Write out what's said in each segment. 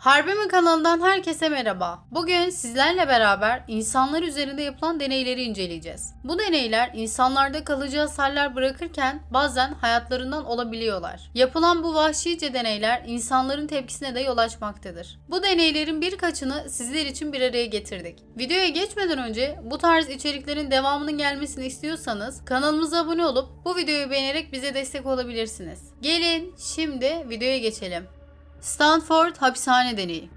Harbi mi kanalından herkese merhaba. Bugün sizlerle beraber insanlar üzerinde yapılan deneyleri inceleyeceğiz. Bu deneyler insanlarda kalıcı hasarlar bırakırken bazen hayatlarından olabiliyorlar. Yapılan bu vahşice deneyler insanların tepkisine de yol açmaktadır. Bu deneylerin birkaçını sizler için bir araya getirdik. Videoya geçmeden önce bu tarz içeriklerin devamının gelmesini istiyorsanız kanalımıza abone olup bu videoyu beğenerek bize destek olabilirsiniz. Gelin şimdi videoya geçelim. Stanford Hapishane Deneyi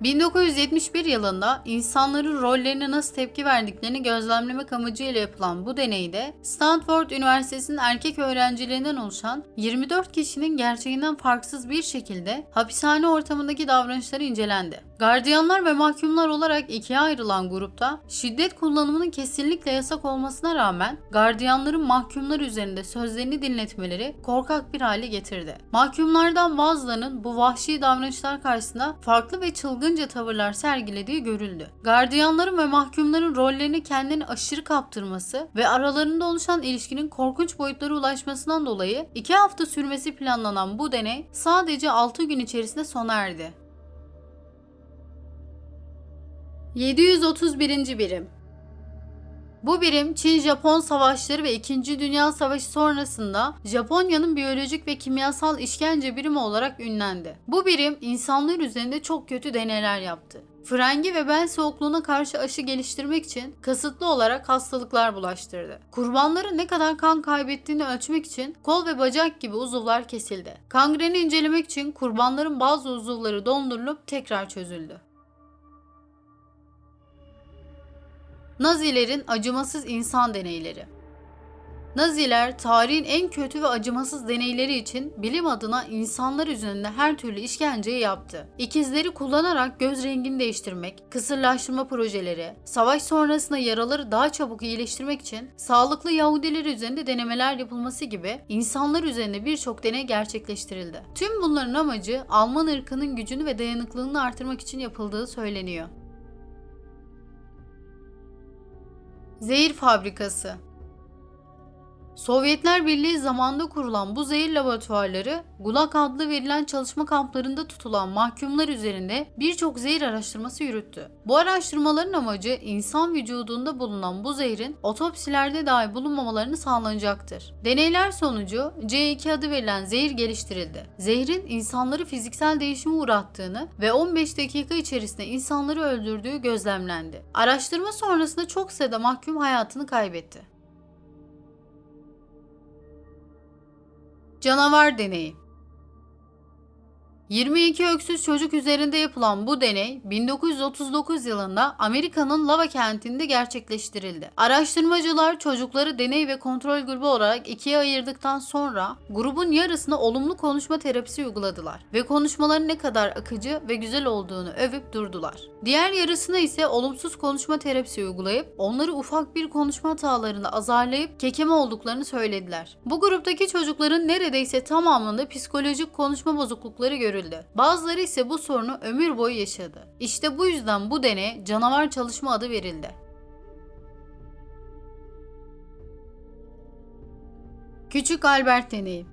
1971 yılında insanların rollerine nasıl tepki verdiklerini gözlemlemek amacıyla yapılan bu deneyde Stanford Üniversitesi'nin erkek öğrencilerinden oluşan 24 kişinin gerçeğinden farksız bir şekilde hapishane ortamındaki davranışları incelendi. Gardiyanlar ve mahkumlar olarak ikiye ayrılan grupta şiddet kullanımının kesinlikle yasak olmasına rağmen gardiyanların mahkumlar üzerinde sözlerini dinletmeleri korkak bir hale getirdi. Mahkumlardan bazılarının bu vahşi davranışlar karşısında farklı ve çılgınca tavırlar sergilediği görüldü. Gardiyanların ve mahkumların rollerini kendini aşırı kaptırması ve aralarında oluşan ilişkinin korkunç boyutlara ulaşmasından dolayı 2 hafta sürmesi planlanan bu deney sadece 6 gün içerisinde sona erdi. 731. birim bu birim Çin-Japon savaşları ve 2. Dünya Savaşı sonrasında Japonya'nın biyolojik ve kimyasal işkence birimi olarak ünlendi. Bu birim insanlar üzerinde çok kötü deneyler yaptı. Frengi ve bel soğukluğuna karşı aşı geliştirmek için kasıtlı olarak hastalıklar bulaştırdı. Kurbanların ne kadar kan kaybettiğini ölçmek için kol ve bacak gibi uzuvlar kesildi. Kangreni incelemek için kurbanların bazı uzuvları dondurulup tekrar çözüldü. Nazilerin acımasız insan deneyleri. Naziler tarihin en kötü ve acımasız deneyleri için bilim adına insanlar üzerinde her türlü işkenceyi yaptı. İkizleri kullanarak göz rengini değiştirmek, kısırlaştırma projeleri, savaş sonrasında yaraları daha çabuk iyileştirmek için sağlıklı Yahudiler üzerinde denemeler yapılması gibi insanlar üzerinde birçok deney gerçekleştirildi. Tüm bunların amacı Alman ırkının gücünü ve dayanıklılığını artırmak için yapıldığı söyleniyor. Zehir fabrikası Sovyetler Birliği zamanında kurulan bu zehir laboratuvarları Gulag adlı verilen çalışma kamplarında tutulan mahkumlar üzerinde birçok zehir araştırması yürüttü. Bu araştırmaların amacı insan vücudunda bulunan bu zehrin otopsilerde dahi bulunmamalarını sağlanacaktır. Deneyler sonucu C2 adı verilen zehir geliştirildi. Zehrin insanları fiziksel değişime uğrattığını ve 15 dakika içerisinde insanları öldürdüğü gözlemlendi. Araştırma sonrasında çok sayıda mahkum hayatını kaybetti. Canavar deneyi 22 öksüz çocuk üzerinde yapılan bu deney 1939 yılında Amerika'nın Lava kentinde gerçekleştirildi. Araştırmacılar çocukları deney ve kontrol grubu olarak ikiye ayırdıktan sonra grubun yarısına olumlu konuşma terapisi uyguladılar ve konuşmaların ne kadar akıcı ve güzel olduğunu övüp durdular. Diğer yarısına ise olumsuz konuşma terapisi uygulayıp onları ufak bir konuşma hatalarında azarlayıp kekeme olduklarını söylediler. Bu gruptaki çocukların neredeyse tamamında psikolojik konuşma bozuklukları görüldü. Bazıları ise bu sorunu ömür boyu yaşadı. İşte bu yüzden bu deneye canavar çalışma adı verildi. Küçük Albert deneyi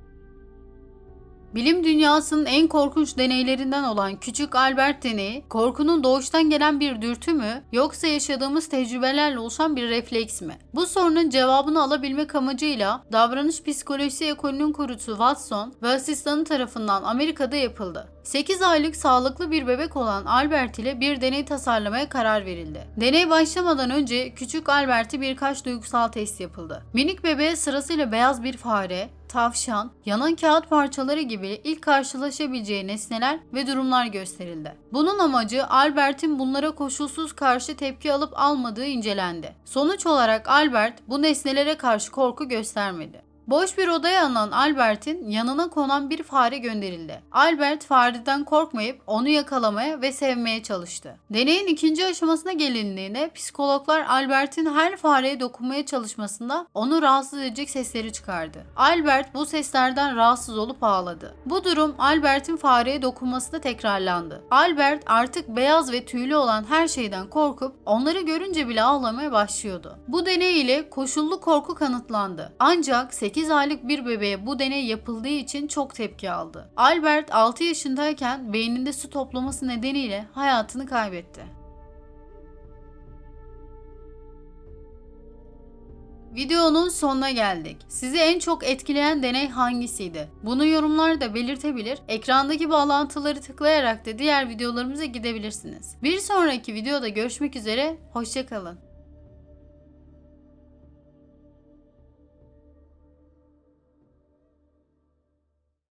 Bilim dünyasının en korkunç deneylerinden olan Küçük Albert deneyi, korkunun doğuştan gelen bir dürtü mü yoksa yaşadığımız tecrübelerle oluşan bir refleks mi? Bu sorunun cevabını alabilmek amacıyla davranış psikolojisi ekolünün kurucusu Watson ve asistanı tarafından Amerika'da yapıldı. 8 aylık sağlıklı bir bebek olan Albert ile bir deney tasarlamaya karar verildi. Deney başlamadan önce küçük Albert'e birkaç duygusal test yapıldı. Minik bebeğe sırasıyla beyaz bir fare, tavşan, yanan kağıt parçaları gibi ilk karşılaşabileceği nesneler ve durumlar gösterildi. Bunun amacı Albert'in bunlara koşulsuz karşı tepki alıp almadığı incelendi. Sonuç olarak Albert bu nesnelere karşı korku göstermedi. Boş bir odaya alınan Albert'in yanına konan bir fare gönderildi. Albert fareden korkmayıp onu yakalamaya ve sevmeye çalıştı. Deneyin ikinci aşamasına gelindiğinde psikologlar Albert'in her fareye dokunmaya çalışmasında onu rahatsız edecek sesleri çıkardı. Albert bu seslerden rahatsız olup ağladı. Bu durum Albert'in fareye dokunmasında tekrarlandı. Albert artık beyaz ve tüylü olan her şeyden korkup onları görünce bile ağlamaya başlıyordu. Bu deney ile koşullu korku kanıtlandı. Ancak 8 8 aylık bir bebeğe bu deney yapıldığı için çok tepki aldı. Albert 6 yaşındayken beyninde su toplaması nedeniyle hayatını kaybetti. Videonun sonuna geldik. Sizi en çok etkileyen deney hangisiydi? Bunu yorumlarda belirtebilir, ekrandaki bağlantıları tıklayarak da diğer videolarımıza gidebilirsiniz. Bir sonraki videoda görüşmek üzere, hoşçakalın.